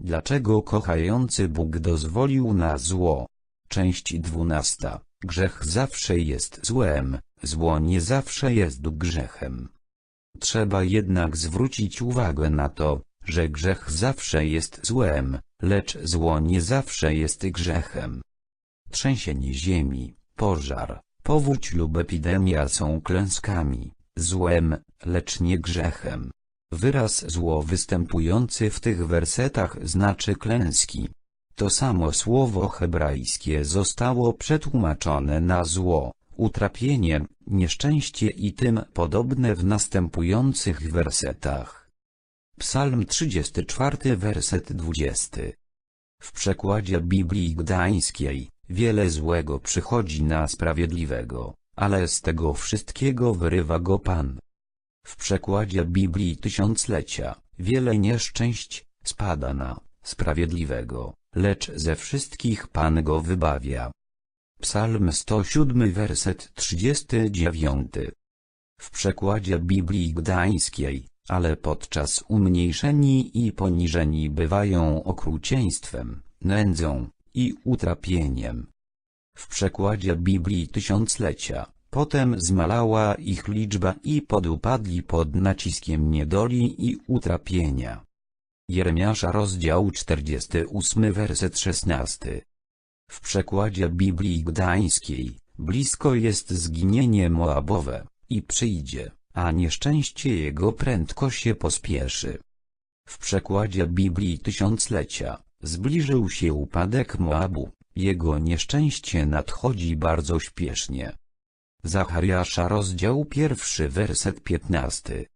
Dlaczego kochający Bóg dozwolił na zło? Część dwunasta. Grzech zawsze jest złem, zło nie zawsze jest grzechem. Trzeba jednak zwrócić uwagę na to, że grzech zawsze jest złem, lecz zło nie zawsze jest grzechem. Trzęsienie ziemi, pożar, powódź lub epidemia są klęskami, złem, lecz nie grzechem. Wyraz zło występujący w tych wersetach znaczy klęski. To samo słowo hebrajskie zostało przetłumaczone na zło, utrapienie, nieszczęście i tym podobne w następujących wersetach. Psalm 34 werset 20 W przekładzie Biblii Gdańskiej, wiele złego przychodzi na sprawiedliwego, ale z tego wszystkiego wyrywa go Pan. W przekładzie Biblii Tysiąclecia, wiele nieszczęść spada na sprawiedliwego, lecz ze wszystkich Pan go wybawia. Psalm 107 werset 39 W przekładzie Biblii Gdańskiej, ale podczas umniejszeni i poniżeni bywają okrucieństwem, nędzą i utrapieniem. W przekładzie Biblii Tysiąclecia, potem zmalała ich liczba i podupadli pod naciskiem niedoli i utrapienia. Jeremiasza rozdział 48 werset 16 W przekładzie Biblii Gdańskiej, blisko jest zginienie Moabowe, i przyjdzie, a nieszczęście jego prędko się pospieszy. W przekładzie Biblii Tysiąclecia, zbliżył się upadek Moabu, jego nieszczęście nadchodzi bardzo śpiesznie. Zachariasza rozdział pierwszy werset 15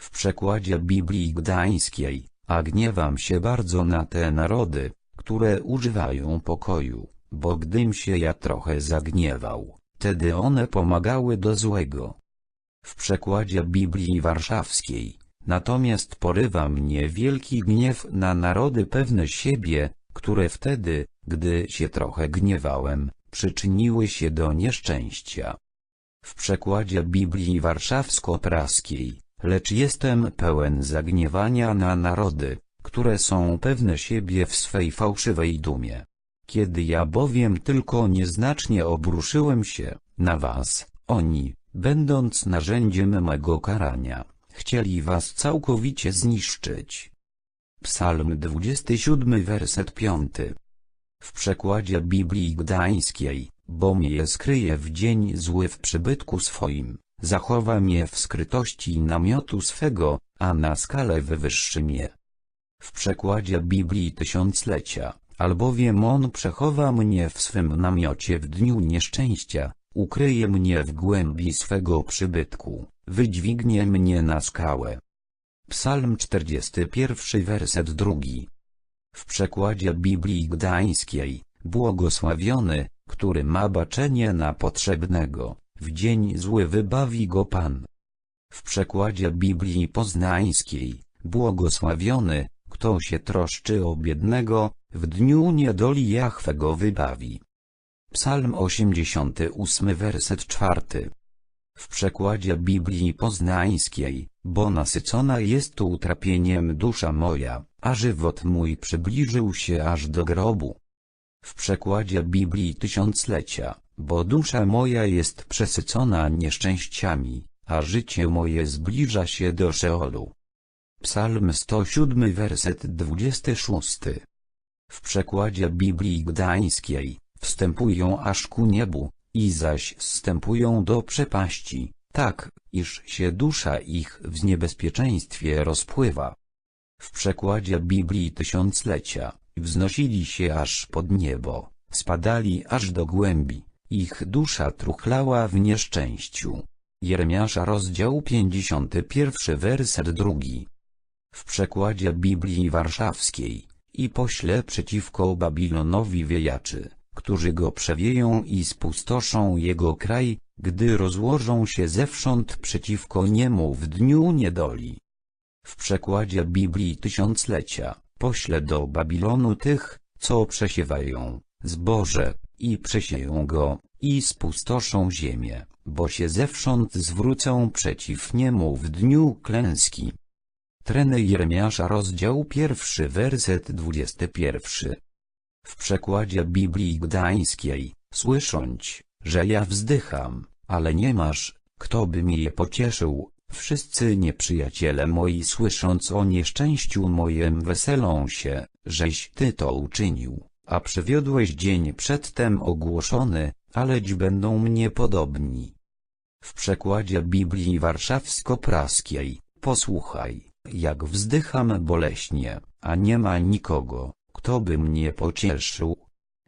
W przekładzie Biblii Gdańskiej, a gniewam się bardzo na te narody, które używają pokoju, bo gdym się ja trochę zagniewał, wtedy one pomagały do złego. W przekładzie Biblii Warszawskiej, natomiast porywa mnie wielki gniew na narody pewne siebie, które wtedy, gdy się trochę gniewałem, przyczyniły się do nieszczęścia. W przekładzie Biblii Warszawsko-Praskiej, lecz jestem pełen zagniewania na narody, które są pewne siebie w swej fałszywej dumie. Kiedy ja bowiem tylko nieznacznie obruszyłem się na was, oni, będąc narzędziem mego karania, chcieli was całkowicie zniszczyć. Psalm 27 werset 5 W przekładzie Biblii Gdańskiej, bo mnie skryje w dzień zły w przybytku swoim, zachowa mnie w skrytości namiotu swego, a na skalę wywyższy mnie. W przekładzie Biblii Tysiąclecia, albowiem On przechowa mnie w swym namiocie w dniu nieszczęścia, ukryje mnie w głębi swego przybytku, wydźwignie mnie na skałę. Psalm 41 werset drugi. W przekładzie Biblii Gdańskiej, błogosławiony, który ma baczenie na potrzebnego, w dzień zły wybawi go Pan. W przekładzie Biblii Poznańskiej, błogosławiony, kto się troszczy o biednego, w dniu niedoli Jahwe go wybawi. Psalm 88 werset 4 W przekładzie Biblii Poznańskiej, bo nasycona jest tu utrapieniem dusza moja, a żywot mój przybliżył się aż do grobu. W przekładzie Biblii Tysiąclecia, bo dusza moja jest przesycona nieszczęściami, a życie moje zbliża się do Szeolu. Psalm 107 werset 26 W przekładzie Biblii Gdańskiej, wstępują aż ku niebu, i zaś zstępują do przepaści, tak, iż się dusza ich w niebezpieczeństwie rozpływa. W przekładzie Biblii Tysiąclecia, wznosili się aż pod niebo, spadali aż do głębi, ich dusza truchlała w nieszczęściu. Jeremiasza rozdział 51 werset drugi. W przekładzie Biblii Warszawskiej, i pośle przeciwko Babilonowi wiejaczy, którzy go przewieją i spustoszą jego kraj, gdy rozłożą się zewsząd przeciwko niemu w dniu niedoli. W przekładzie Biblii Tysiąclecia, pośle do Babilonu tych, co przesiewają zboże, i przesieją go, i spustoszą ziemię, bo się zewsząd zwrócą przeciw niemu w dniu klęski. Treny Jeremiasza rozdział pierwszy werset 21. W przekładzie Biblii Gdańskiej, słysząc, że ja wzdycham, ale nie masz, kto by mnie pocieszył, wszyscy nieprzyjaciele moi słysząc o nieszczęściu mojem weselą się, żeś ty to uczynił, a przywiodłeś dzień przedtem ogłoszony, aleć będą mnie podobni. W przekładzie Biblii Warszawsko-Praskiej, posłuchaj, jak wzdycham boleśnie, a nie ma nikogo, kto by mnie pocieszył.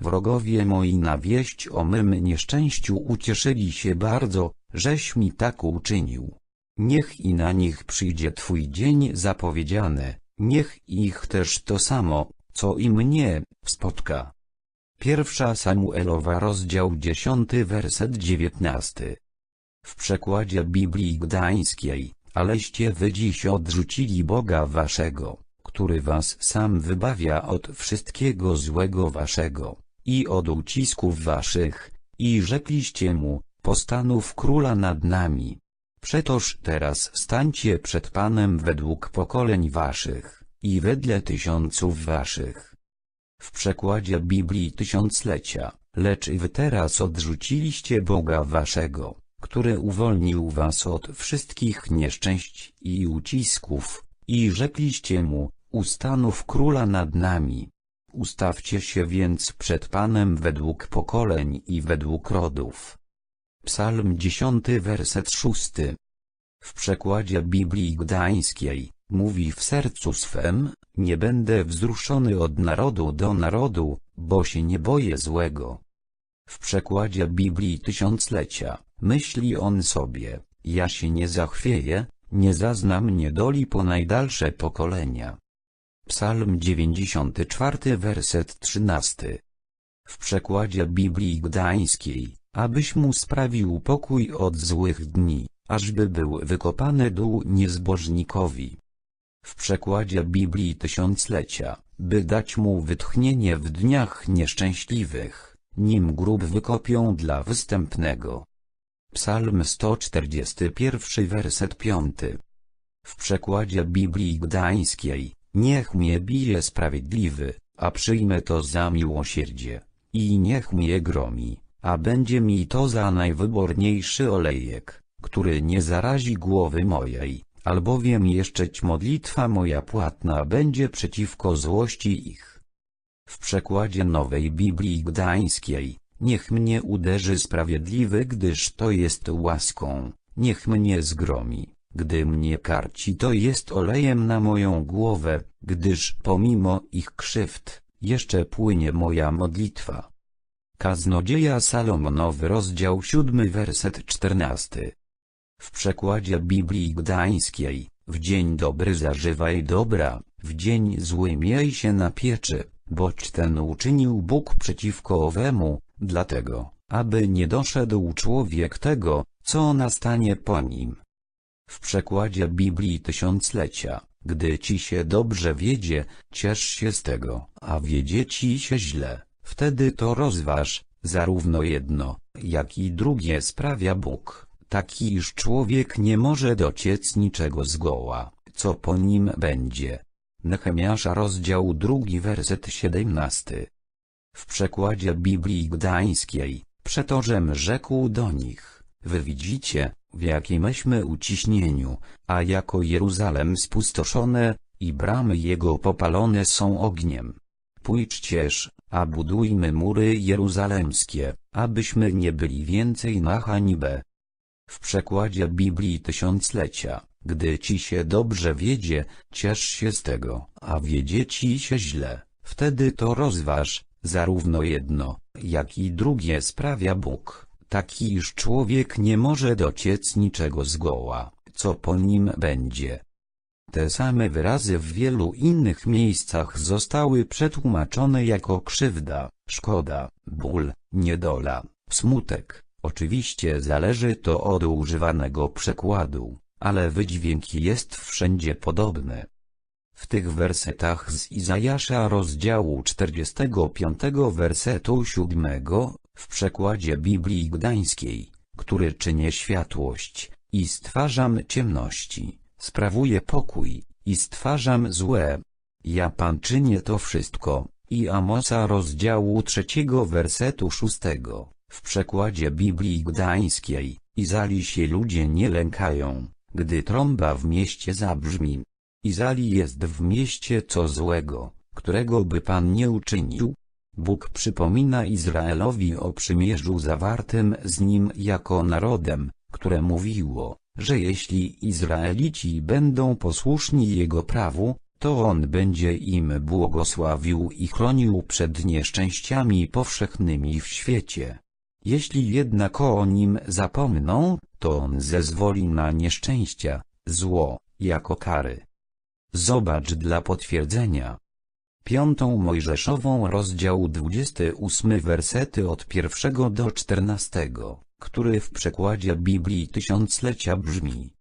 Wrogowie moi na wieść o mym nieszczęściu ucieszyli się bardzo, żeś mi tak uczynił. Niech i na nich przyjdzie Twój dzień zapowiedziany, niech ich też to samo, co i mnie, spotka. Pierwsza Samuelowa rozdział 10 werset 19 W przekładzie Biblii Gdańskiej, aleście wy dziś odrzucili Boga waszego, który was sam wybawia od wszystkiego złego waszego, i od ucisków waszych, i rzekliście mu, postanów króla nad nami. Przetoż teraz stańcie przed Panem według pokoleń waszych, i wedle tysiąców waszych. W przekładzie Biblii Tysiąclecia, lecz wy teraz odrzuciliście Boga waszego, który uwolnił was od wszystkich nieszczęść i ucisków, i rzekliście mu, ustanów króla nad nami. Ustawcie się więc przed Panem według pokoleń i według rodów. Psalm 10 werset 6 W przekładzie Biblii Gdańskiej, mówi w sercu swem, nie będę wzruszony od narodu do narodu, bo się nie boję złego. W przekładzie Biblii Tysiąclecia, myśli on sobie, ja się nie zachwieję, nie zaznam niedoli po najdalsze pokolenia. Psalm 94 werset 13 W przekładzie Biblii Gdańskiej, abyś mu sprawił pokój od złych dni, ażby był wykopany dół niezbożnikowi. W przekładzie Biblii Tysiąclecia, by dać mu wytchnienie w dniach nieszczęśliwych, nim grób wykopią dla występnego. Psalm 141 werset 5 W przekładzie Biblii Gdańskiej, niech mnie bije sprawiedliwy, a przyjmę to za miłosierdzie, i niech mnie gromi, a będzie mi to za najwyborniejszy olejek, który nie zarazi głowy mojej, albowiem jeszczeć modlitwa moja płatna będzie przeciwko złości ich. W przekładzie Nowej Biblii Gdańskiej, niech mnie uderzy sprawiedliwy, gdyż to jest łaską, niech mnie zgromi, gdy mnie karci to jest olejem na moją głowę, gdyż pomimo ich krzywd, jeszcze płynie moja modlitwa. Kaznodzieja Salomonowy rozdział 7 werset 14 W przekładzie Biblii Gdańskiej, w dzień dobry zażywaj dobra, w dzień zły miej się na pieczy, boć ten uczynił Bóg przeciwko owemu, dlatego, aby nie doszedł człowiek tego, co nastanie po nim. W przekładzie Biblii Tysiąclecia, gdy ci się dobrze wiedzie, ciesz się z tego, a wiedzie ci się źle, wtedy to rozważ, zarówno jedno, jak i drugie sprawia Bóg, taki iż człowiek nie może dociec niczego zgoła, co po nim będzie. Nehemiasza rozdział drugi werset 17 W przekładzie Biblii Gdańskiej, przetorzem rzekł do nich, wy widzicie, w jakimśmy uciśnieniu, a jako Jeruzalem spustoszone, i bramy jego popalone są ogniem. Pójdźcież, a budujmy mury jeruzalemskie, abyśmy nie byli więcej na hańbę. W przekładzie Biblii Tysiąclecia, gdy ci się dobrze wiedzie, ciesz się z tego, a wiedzie ci się źle, wtedy to rozważ, zarówno jedno, jak i drugie sprawia Bóg, taki iż człowiek nie może dociec niczego zgoła, co po nim będzie. Te same wyrazy w wielu innych miejscach zostały przetłumaczone jako krzywda, szkoda, ból, niedola, smutek. Oczywiście zależy to od używanego przekładu, ale wydźwięk jest wszędzie podobny. W tych wersetach z Izajasza rozdziału 45 wersetu 7 w przekładzie Biblii Gdańskiej, który czynię światłość i stwarzam ciemności, sprawuję pokój i stwarzam złe. Ja Pan czynię to wszystko. I Amosa rozdziału trzeciego wersetu szóstego, w przekładzie Biblii Gdańskiej, i zali się ludzie nie lękają, gdy trąba w mieście zabrzmi. I zali jest w mieście co złego, którego by Pan nie uczynił. Bóg przypomina Izraelowi o przymierzu zawartym z nim jako narodem, które mówiło, że jeśli Izraelici będą posłuszni Jego prawu, to On będzie im błogosławił i chronił przed nieszczęściami powszechnymi w świecie. Jeśli jednak o nim zapomną, to On zezwoli na nieszczęścia, zło, jako kary. Zobacz dla potwierdzenia. Piątą Mojżeszową rozdział 28 wersety od pierwszego do czternastego, który w przekładzie Biblii Tysiąclecia brzmi.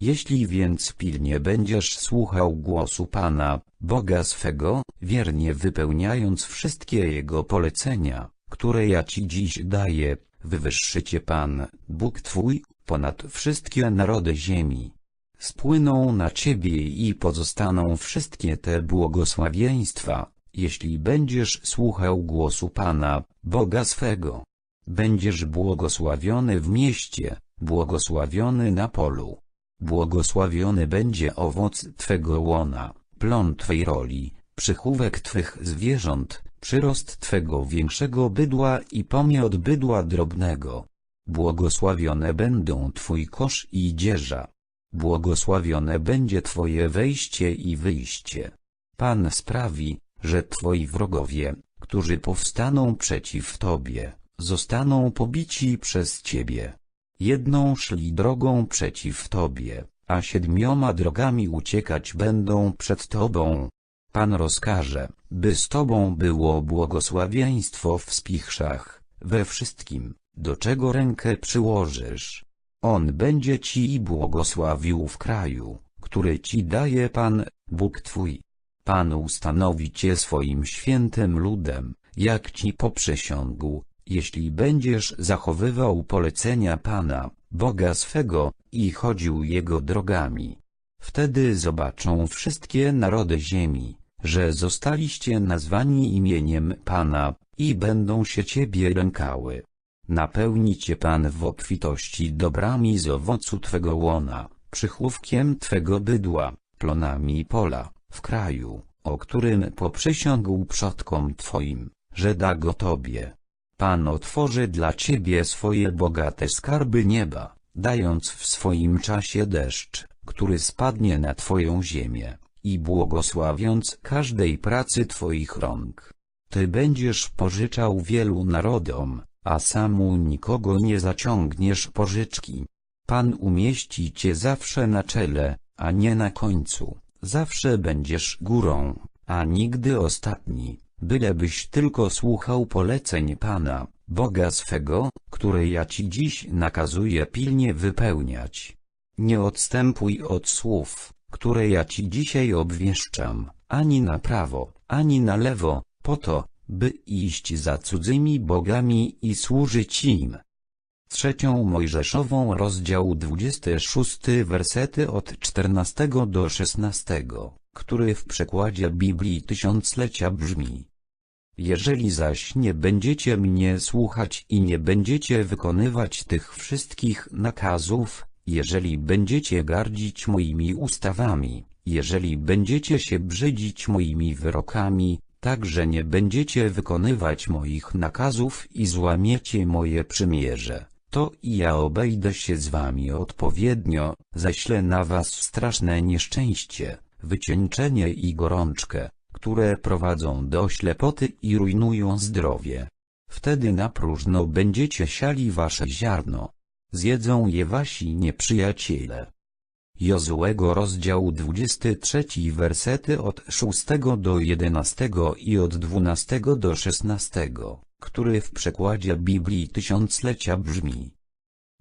Jeśli więc pilnie będziesz słuchał głosu Pana, Boga swego, wiernie wypełniając wszystkie Jego polecenia, które ja Ci dziś daję, wywyższy Cię Pan, Bóg Twój, ponad wszystkie narody ziemi. Spłyną na Ciebie i pozostaną wszystkie te błogosławieństwa, jeśli będziesz słuchał głosu Pana, Boga swego. Będziesz błogosławiony w mieście, błogosławiony na polu. Błogosławiony będzie owoc Twego łona, plon Twej roli, przychówek Twych zwierząt, przyrost Twego większego bydła i pomiot bydła drobnego. Błogosławione będą Twój kosz i dzieża. Błogosławione będzie Twoje wejście i wyjście. Pan sprawi, że Twoi wrogowie, którzy powstaną przeciw Tobie, zostaną pobici przez Ciebie. Jedną szli drogą przeciw Tobie, a siedmioma drogami uciekać będą przed Tobą. Pan rozkaże, by z Tobą było błogosławieństwo w spichrzach, we wszystkim, do czego rękę przyłożysz. On będzie Ci błogosławił w kraju, który Ci daje Pan, Bóg Twój. Pan ustanowi Cię swoim świętym ludem, jak Ci poprzysiągł, jeśli będziesz zachowywał polecenia Pana, Boga swego, i chodził Jego drogami. Wtedy zobaczą wszystkie narody ziemi, że zostaliście nazwani imieniem Pana, i będą się Ciebie lękały. Napełni Cię Pan w obfitości dobrami z owocu Twego łona, przychówkiem Twego bydła, plonami pola, w kraju, o którym poprzysiągł przodkom Twoim, że da go Tobie. Pan otworzy dla Ciebie swoje bogate skarby nieba, dając w swoim czasie deszcz, który spadnie na Twoją ziemię, i błogosławiąc każdej pracy Twoich rąk. Ty będziesz pożyczał wielu narodom, a samu nikogo nie zaciągniesz pożyczki. Pan umieści Cię zawsze na czele, a nie na końcu, zawsze będziesz górą, a nigdy ostatni bylebyś tylko słuchał poleceń Pana, Boga swego, które ja Ci dziś nakazuję pilnie wypełniać. Nie odstępuj od słów, które ja Ci dzisiaj obwieszczam, ani na prawo, ani na lewo, po to, by iść za cudzymi bogami i służyć im. Trzecią Mojżeszową rozdział 26 wersety od 14 do 16, który w przekładzie Biblii Tysiąclecia brzmi jeżeli zaś nie będziecie mnie słuchać i nie będziecie wykonywać tych wszystkich nakazów, jeżeli będziecie gardzić moimi ustawami, jeżeli będziecie się brzydzić moimi wyrokami, także nie będziecie wykonywać moich nakazów i złamiecie moje przymierze, to i ja obejdę się z wami odpowiednio, zaślę na was straszne nieszczęście, wycieńczenie i gorączkę, które prowadzą do ślepoty i rujnują zdrowie. Wtedy na próżno będziecie siali wasze ziarno. Zjedzą je wasi nieprzyjaciele. Jozułego rozdział 23 wersety od 6 do 11 i od 12 do 16, który w przekładzie Biblii Tysiąclecia brzmi.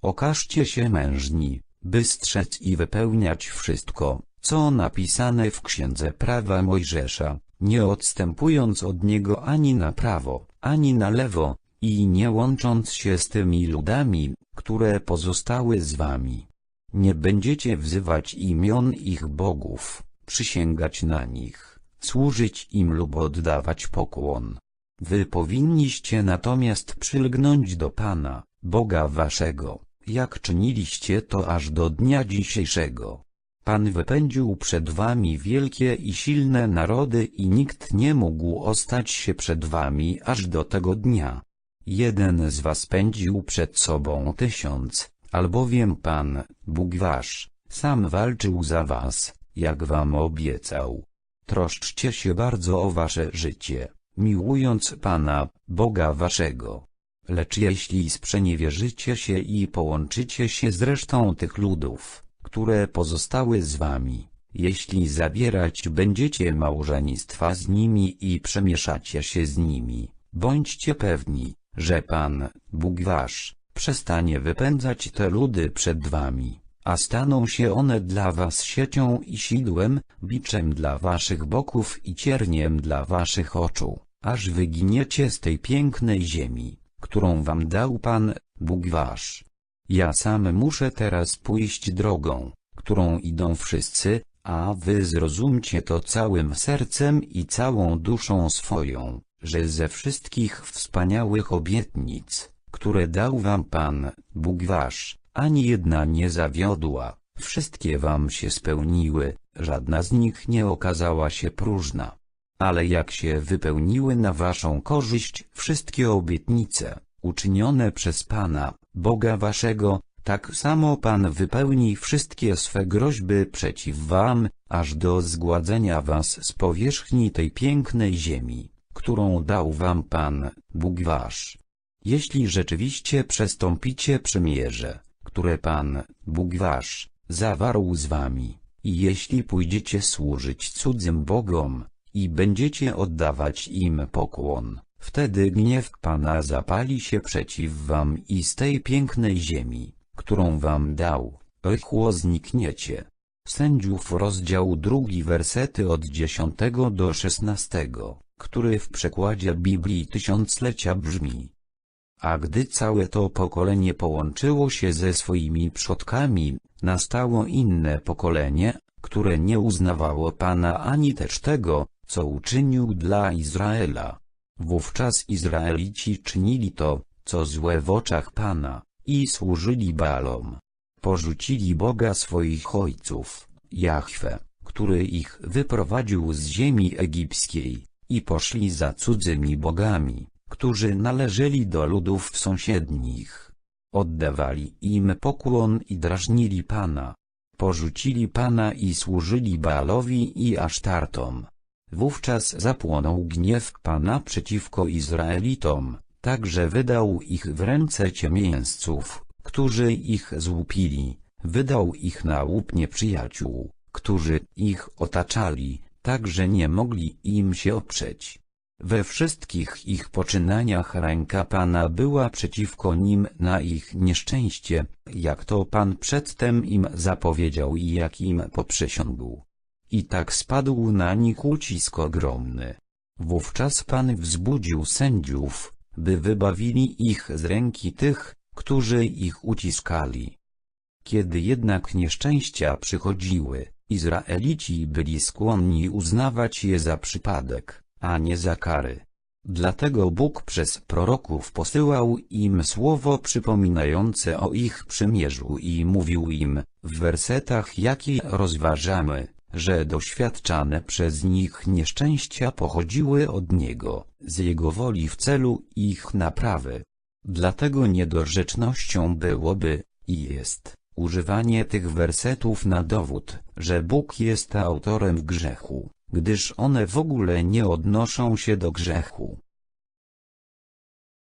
Okażcie się mężni, by strzec i wypełniać wszystko, co napisane w Księdze Prawa Mojżesza, nie odstępując od niego ani na prawo, ani na lewo, i nie łącząc się z tymi ludami, które pozostały z wami. Nie będziecie wzywać imion ich bogów, przysięgać na nich, służyć im lub oddawać pokłon. Wy powinniście natomiast przylgnąć do Pana, Boga waszego, jak czyniliście to aż do dnia dzisiejszego. Pan wypędził przed wami wielkie i silne narody i nikt nie mógł ostać się przed wami aż do tego dnia. Jeden z was pędził przed sobą tysiąc, albowiem Pan, Bóg wasz, sam walczył za was, jak wam obiecał. Troszczcie się bardzo o wasze życie, miłując Pana, Boga waszego. Lecz jeśli sprzeniewierzycie się i połączycie się z resztą tych ludów, które pozostały z wami, jeśli zabierać będziecie małżeństwa z nimi i przemieszacie się z nimi, bądźcie pewni, że Pan, Bóg wasz, przestanie wypędzać te ludy przed wami, a staną się one dla was siecią i sidłem, biczem dla waszych boków i cierniem dla waszych oczu, aż wyginiecie z tej pięknej ziemi, którą wam dał Pan, Bóg wasz. Ja sam muszę teraz pójść drogą, którą idą wszyscy, a wy zrozumcie to całym sercem i całą duszą swoją, że ze wszystkich wspaniałych obietnic, które dał wam Pan, Bóg wasz, ani jedna nie zawiodła, wszystkie wam się spełniły, żadna z nich nie okazała się próżna. Ale jak się wypełniły na waszą korzyść wszystkie obietnice, uczynione przez Pana, Boga waszego, tak samo Pan wypełni wszystkie swe groźby przeciw wam, aż do zgładzenia was z powierzchni tej pięknej ziemi, którą dał wam Pan, Bóg wasz. Jeśli rzeczywiście przestąpicie przymierze, które Pan, Bóg wasz, zawarł z wami, i jeśli pójdziecie służyć cudzym bogom, i będziecie oddawać im pokłon, wtedy gniew Pana zapali się przeciw wam i z tej pięknej ziemi, którą wam dał, rychło znikniecie. Sędziów rozdział drugi wersety od 10 do 16, który w przekładzie Biblii Tysiąclecia brzmi. A gdy całe to pokolenie połączyło się ze swoimi przodkami, nastało inne pokolenie, które nie uznawało Pana ani też tego, co uczynił dla Izraela. Wówczas Izraelici czynili to, co złe w oczach Pana, i służyli Baalom. Porzucili Boga swoich ojców, Jahwe, który ich wyprowadził z ziemi egipskiej, i poszli za cudzymi bogami, którzy należeli do ludów sąsiednich. Oddawali im pokłon i drażnili Pana. Porzucili Pana i służyli Baalowi i Asztartom. Wówczas zapłonął gniew Pana przeciwko Izraelitom, tak że wydał ich w ręce ciemięzców, którzy ich złupili, wydał ich na łup nieprzyjaciół, którzy ich otaczali, tak że nie mogli im się oprzeć. We wszystkich ich poczynaniach ręka Pana była przeciwko nim na ich nieszczęście, jak to Pan przedtem im zapowiedział i jak im poprzysiągł. I tak spadł na nich ucisk ogromny. Wówczas Pan wzbudził sędziów, by wybawili ich z ręki tych, którzy ich uciskali. Kiedy jednak nieszczęścia przychodziły, Izraelici byli skłonni uznawać je za przypadek, a nie za kary. Dlatego Bóg przez proroków posyłał im słowo przypominające o ich przymierzu i mówił im, w wersetach jakie rozważamy, że doświadczane przez nich nieszczęścia pochodziły od Niego, z Jego woli w celu ich naprawy. Dlatego niedorzecznością byłoby, i jest, używanie tych wersetów na dowód, że Bóg jest autorem grzechu, gdyż one w ogóle nie odnoszą się do grzechu.